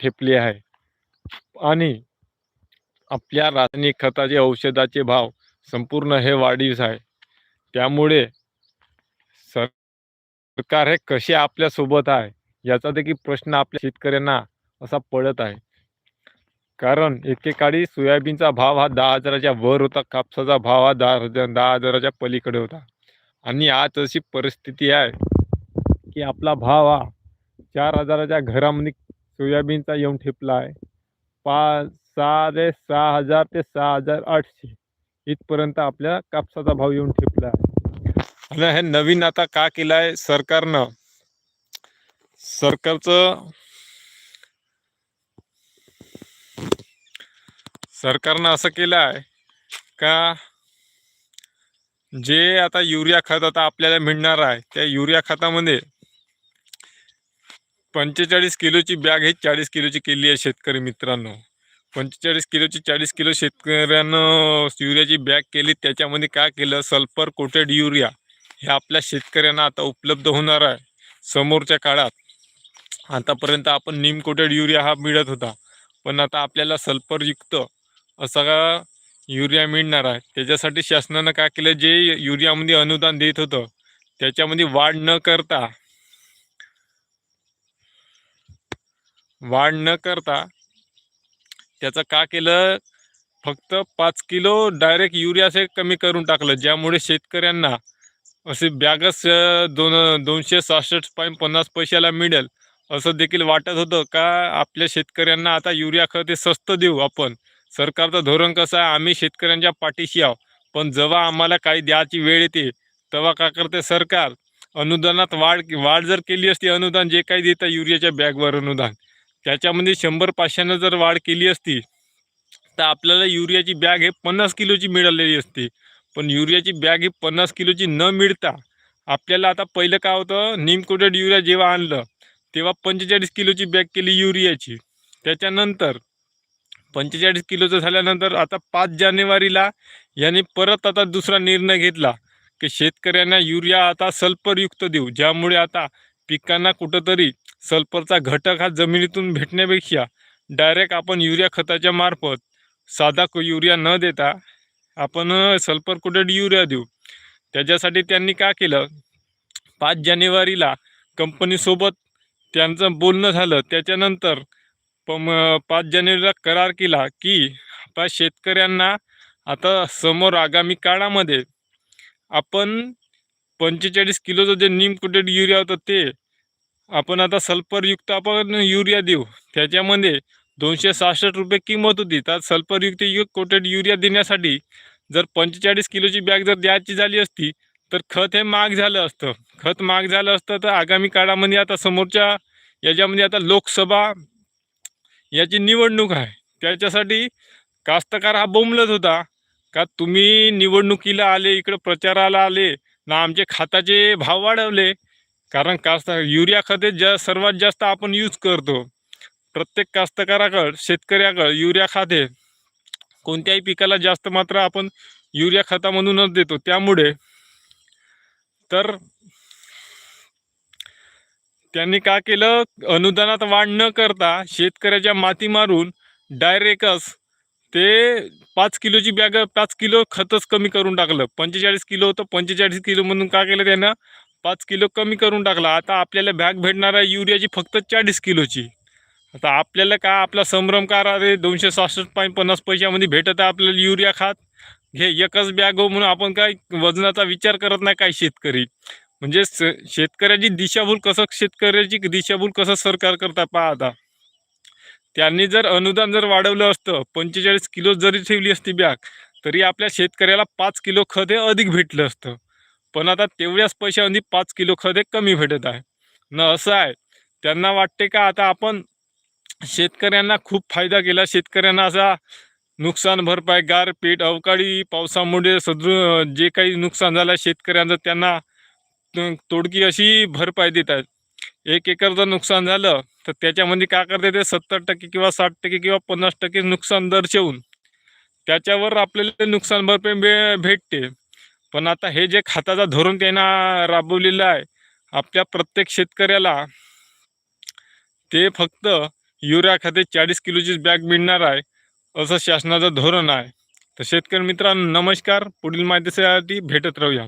ठेपली आहे. आणि आपल्या रासायनिक खताचे औषधाचे भाव संपूर्ण हे वाढीस आहे. त्यामुळे सर सरकार हे कसे आपल्यासोबत आहे याचा देखील प्रश्न आपल्या शेतकऱ्यांना असा पडत आहे. कारण एकेकाळी सोयाबीनचा भाव हा दहा हजाराच्या वर होता कापसाचा भाव हा दहा हजार दहा हजाराच्या पलीकडे होता. आणि आज अशी परिस्थिती आहे की आपला भाव हा चार हजाराच्या घरामध्ये सोयाबीनचा येऊन ठेपला आहे पाच सहा ते सहा हजार ते सहा हजार आठशे इथपर्यंत आपल्या कापसाचा भाव येऊन ठेपला आहे आणि हे नवीन आता का केलं आहे सरकारनं? सरकारचं सरकारनं असं केलं आहे का जे आता युरिया खत आता आपल्याला मिळणार आहे त्या युरिया खतामध्ये पंचेचाळीस किलोची बॅग ही चाळीस किलोची केली आहे शेतकरी मित्रांनो. पंचेचाळीस किलोची चाळीस किलो शेतकऱ्यानं युरियाची बॅग केली त्याच्यामध्ये काय केलं? सल्फर कोटेड युरिया हे आपल्या शेतकऱ्यांना आता उपलब्ध होणार आहे समोरच्या काळात. आतापर्यंत आपण नीम कोटेड युरिया हा मिळत होता पण आता आपल्याला सल्फरयुक्त असा का युरिया मिळणार आहे. त्याच्यासाठी शासनानं काय केलं? जे युरियामध्ये अनुदान देत होतं त्याच्यामध्ये वाढ न करता वाढ न करता त्याचं का केलं? फक्त पाच किलो डायरेक्ट युरियाचे कमी करून टाकलं ज्यामुळे शेतकऱ्यांना असे बॅगच दोन दोनशे सहासष्ट पॉईंट पन्नास पैशाला मिळेल असं देखील वाटत होतं. का आपल्या शेतकऱ्यांना आता युरिया खत हे स्वस्त देऊ आपण? सरकारचं धोरण कसं आहे? आम्ही शेतकऱ्यांच्या पाठीशी आहो पण जेव्हा आम्हाला काही द्यायची वेळ येते तेव्हा का करते सरकार? अनुदानात वाढ वाढ जर केली असती अनुदान जे काही देतं युरियाच्या बॅगवर अनुदान. त्याच्यामध्ये शंभर पाचशेनं जर वाढ केली असती तर आपल्याला युरियाची बॅग हे पन्नास किलोची मिळालेली असती. पण युरियाची बॅग ही पन्नास किलोची न मिळता आपल्याला आता पहिलं काय होतं नीम कोटेड युरिया जेव्हा आणलं तेव्हा पंचेचाळीस किलोची बॅग केली युरियाची. त्याच्यानंतर पंचेचाळीस किलोचं झाल्यानंतर आता पाच जानेवारीला यांनी परत आता दुसरा निर्णय घेतला की शेतकऱ्यांना युरिया आता सल्फरयुक्त देऊ ज्यामुळे आता पिकांना कुठंतरी सल्फरचा घटक हा जमिनीतून भेटण्यापेक्षा डायरेक्ट आपण युरिया खताच्या मार्फत साधा युरिया न देता आपण सल्फर कोटेड युरिया देऊ? त्याच्यासाठी त्यांनी का केलं? पाच जानेवारीला कंपनीसोबत त्यांचं बोलणं झालं. त्याच्यानंतर प पाच जानेवारीला करार केला की आता शेतकऱ्यांना आता समोर आगामी काळामध्ये आपण पंचेचाळीस किलोचं जे नीम कोटेड युरिया होतं ते आपण आता सल्फरयुक्त आपण युरिया देऊ. त्याच्यामध्ये दोनशे सहासष्ट रुपये किंमत होती. तर सल्फरयुक्त यु कोटेड युरिया देण्यासाठी जर पंचेचाळीस किलोची बॅग जर द्यायची झाली असती तर खत हे महाग झालं असतं. खत महाग झालं असतं तर आगामी काळामध्ये आता समोरच्या याच्यामध्ये आता लोकसभा याची निवडणूक आहे. त्याच्यासाठी कास्तकार हा बोंबलत होता. का तुम्ही निवडणुकीला आले इकडं प्रचाराला आले ना आमचे खाताचे भाव वाढवले कारण कास्त युरिया खते ज्या सर्वात जास्त आपण यूज करतो प्रत्येक कास्तकाराकडं शेतकऱ्याकडं युरिया खाते. कोणत्याही पिकाला जास्त मात्र आपण युरिया खतामधूनच देतो. त्यामुळे तर त्यांनी का केलं? अनुदानात वाढ न करता शेतकऱ्याच्या माती मारून डायरेक्टच ते पाच किलोची बॅग पाच किलो खतच कमी करून टाकलं. पंचेचाळीस किलो होतं पंचेचाळीस किलोमधून काय केलं त्यानं? पाच किलो कमी करून टाकला. आता आपल्याला बॅग भेटणार आहे युरियाची फक्त चाळीस किलोची. आता आपल्याला काय आपला संभ्रम का रे दोनशे सहासष्ट पॉईंट पन्नास पैशामध्ये भेटत आहे आपल्याला युरिया खात. घे एकच बॅग हो म्हणून आपण काय वजनाचा विचार करत नाही काय शेतकरी. म्हणजे स शेतकऱ्याची दिशाभूल कसं शेतकऱ्याची दिशाभूल कसं सरकार करता पहा आता त्यांनी जर अनुदान जर वाढवलं असतं पंचेचाळीस किलो जरी ठेवली असती बॅग तरी आपल्या शेतकऱ्याला पाच किलो खत हे अधिक भेटलं असतं. पण आता तेवढ्याच पैशामध्ये पाच किलो खत हे कमी भेटत आहे. न असं आहे त्यांना वाटते का आता आपण शेतकऱ्यांना खूप फायदा केला शेतकऱ्यांना असा नुकसान भरपाई गारपीट अवकाळी पावसामुळे सदृ जे काही नुकसान झालं शेतकऱ्यांचं त्यांना तोडकी अशी भरपाई देत आहेत. एक एकरचं नुकसान झालं तर त्याच्यामध्ये काय करते ते सत्तर टक्के किंवा साठ टक्के किंवा पन्नास टक्के नुकसान दर्शवून त्याच्यावर आपल्याला नुकसान भरपाई भे भेटते. पण आता हे जे खताचा धोरण त्यांना राबवलेलं आहे आपल्या प्रत्येक शेतकऱ्याला ते फक्त युरिया खाते चाळीस किलोचीच बॅग मिळणार आहे असं शासनाचं धोरण आहे. तर शेतकरी मित्रांनो नमस्कार. पुढील माहितीसाठी भेटत राहूया